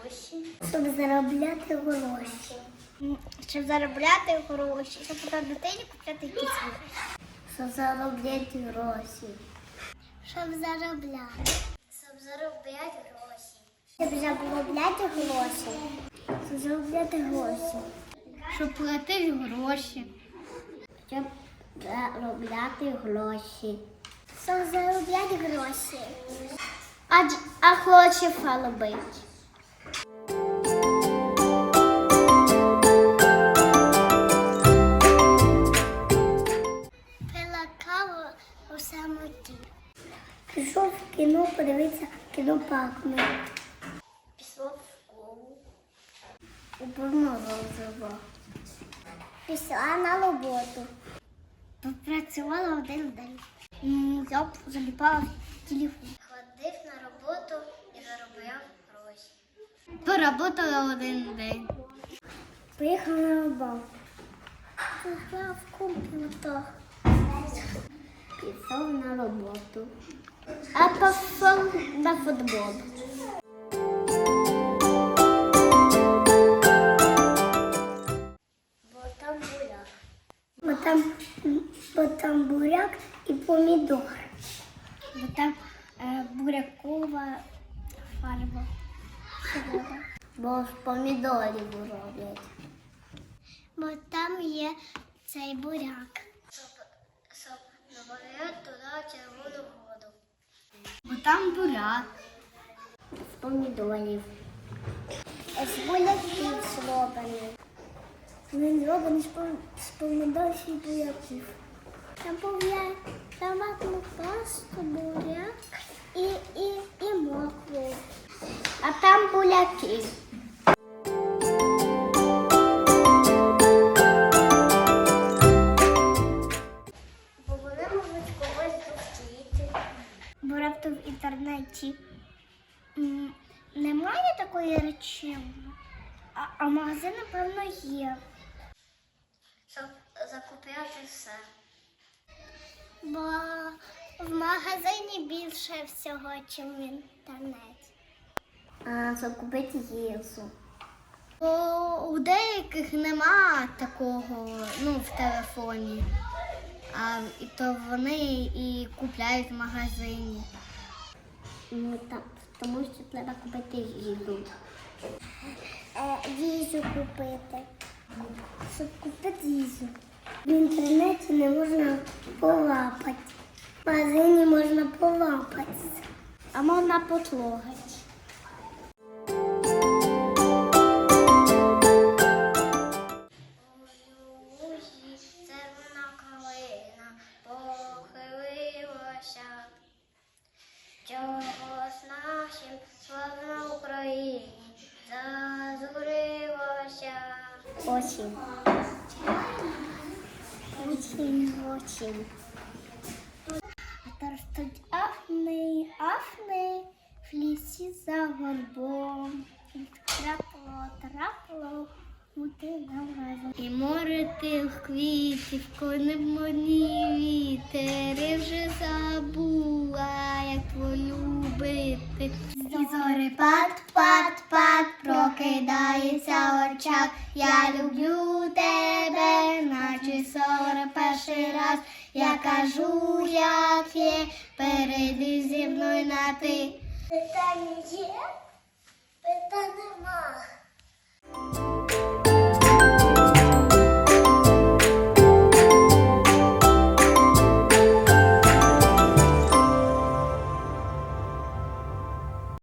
гроші. Щоб заробляти гроші. Щоб заробляти гроші, щоб потім дитині купляти якісь речі. Щоб заробляти гроші. Щоб заробляти. Щоб заробляти гроші. Щоб заробляти гроші. Щоб заробляти гроші. Щоб платити гроші. Щоб заробляти гроші. Щоб заробляти гроші. А, а гроші фалбить. Кіно Пакмен. Пішов в школу. Морозиво. Пішла на роботу. Попрацювала один день. Я заліпала телефон. Ходив на роботу і заробляв гроші. Поработала один день. Поїхала на рибалку. Пішла в комп'ютер. Пішов на роботу. А пішов на футбол. Бо там буряк. Бо там, бо там буряк і помідор. Бо там е, бурякова фарба. Бо з помідорів роблять. Бо там є цей буряк. Щоб, щоб добавляти туди червону. Бо там буряк. З помідорів. З буряків зроблений. Він зроблений з пом- помідорів і буряків. Там буряк, томатну пасту, буряк і, і, і моркву. А там буряки. Бо в інтернеті немає такої речі, а, а магазин, напевно, є. Щоб закупляти все. Бо в магазині більше всього, ніж в інтернеті. А закупити їсу. Бо у деяких нема такого ну, в телефоні. А, і то вони і купляють в магазині. Ну, так, тому що треба купити їду. Е, їжу купити. Щоб купити їжу. В інтернеті не можна полапати. В магазині можна полапатися. А можна потлогати. Очень. Очень, очень. А то ростуть афни, афни в лісі за горбом. Трапло, трапло, мути разом. І море тих квітів, коли мені вітер, я вже забула, як твою любити. І зори пад, пад, пад, очак. Я люблю тебе, наче сорок перший раз. Я кажу, як є, перейди зі мною на ти. Питання є? питання нема.